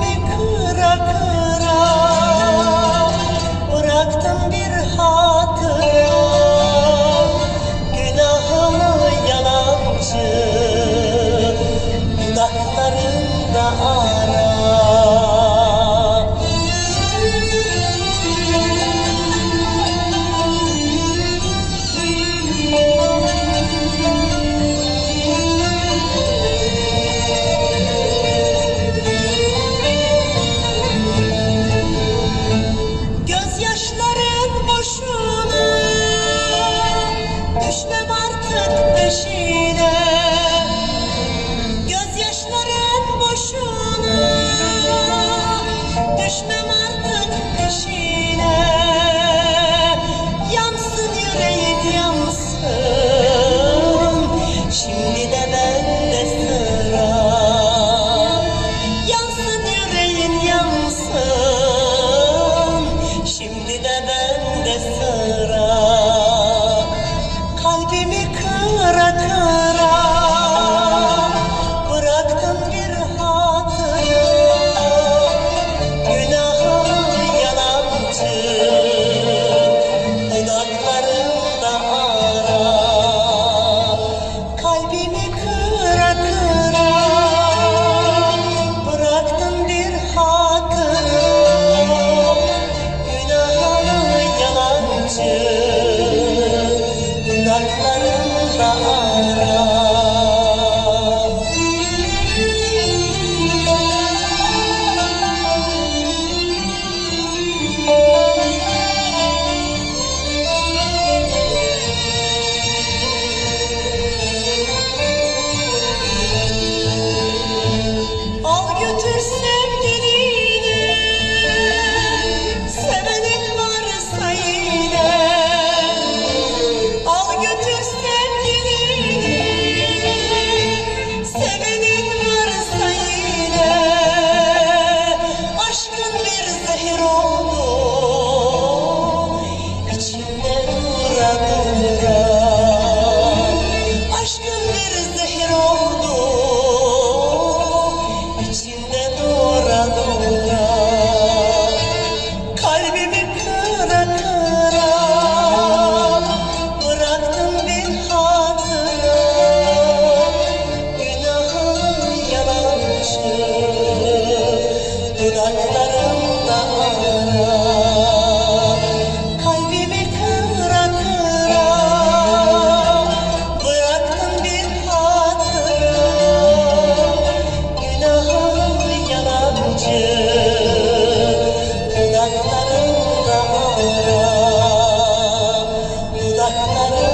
kalbimi kıra kıra Bıraktım bir hal. Taşların başı ปีไม่เคยระคา Oh,